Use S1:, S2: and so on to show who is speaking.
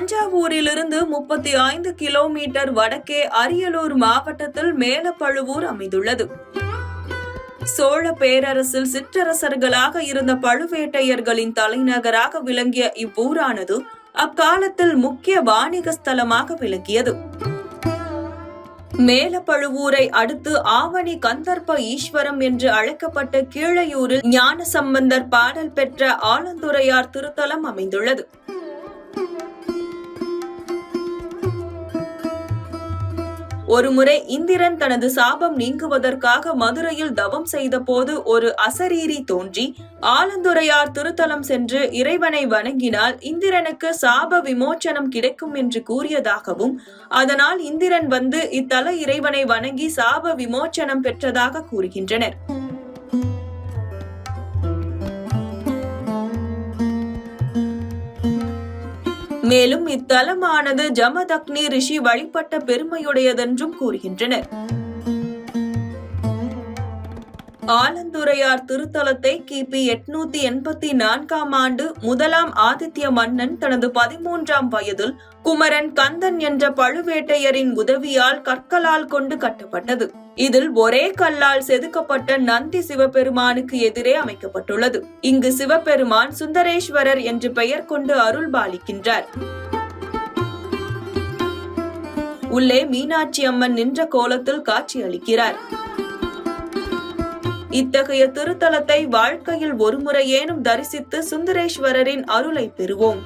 S1: தஞ்சாவூரிலிருந்து முப்பத்தி ஐந்து கிலோமீட்டர் வடக்கே அரியலூர் மாவட்டத்தில் மேலப்பழுவூர் அமைந்துள்ளது. சோழ பேரரசில் சிற்றரசர்களாக இருந்த பழுவேட்டையர்களின் தலைநகராக விளங்கிய இவ்வூரானது அக்காலத்தில் முக்கிய வாணிக ஸ்தலமாக விளங்கியது. மேலப்பழுவூரை அடுத்து ஆவணி கந்தர்ப்ப ஈஸ்வரம் என்று அழைக்கப்பட்ட கீழையூரில் ஞானசம்பந்தர் பாடல் பெற்ற ஆலந்துரையார் திருத்தலம் அமைந்துள்ளது. ஒருமுறை இந்திரன் தனது சாபம் நீங்குவதற்காக மதுரையில் தவம் செய்தபோது ஒரு அசரீரி தோன்றி ஆலந்துரையார் திருத்தலம் சென்று இறைவனை வணங்கினால் இந்திரனுக்கு சாப விமோச்சனம் கிடைக்கும் என்று கூறியதாகவும் அதனால் இந்திரன் வந்து இத்தல இறைவனை வணங்கி சாப விமோச்சனம் பெற்றதாக கூறுகின்றனர். மேலும் இத்தலமானது ஜமதக்னி ரிஷி வழிபட்ட பெருமையுடையதென்றும் கூறுகின்றனர். ஆலந்துரையார் திருத்தலத்தை கிபி எட்நூத்தி எண்பத்தி நான்காம் ஆண்டு முதலாம் ஆதித்ய மன்னன் தனது பதிமூன்றாம் வயதில் குமரன் கந்தன் என்ற பழுவேட்டையரின் உதவியால் கற்களால் கொண்டு கட்டப்பட்டது. இதில் ஒரே கல்லால் செதுக்கப்பட்ட நந்தி சிவபெருமானுக்கு எதிரே அமைக்கப்பட்டுள்ளது. இங்கு சிவபெருமான் சுந்தரேஸ்வரர் என்று பெயர் கொண்டு அருள் பாலிக்கின்றார். உள்ளே மீனாட்சி அம்மன் நின்ற கோலத்தில் காட்சியளிக்கிறார். இத்தகைய திருத்தலத்தை வாழ்க்கையில் ஒருமுறையேனும் தரிசித்து சுந்தரேஸ்வரரின் அருளை பெறுவோம்.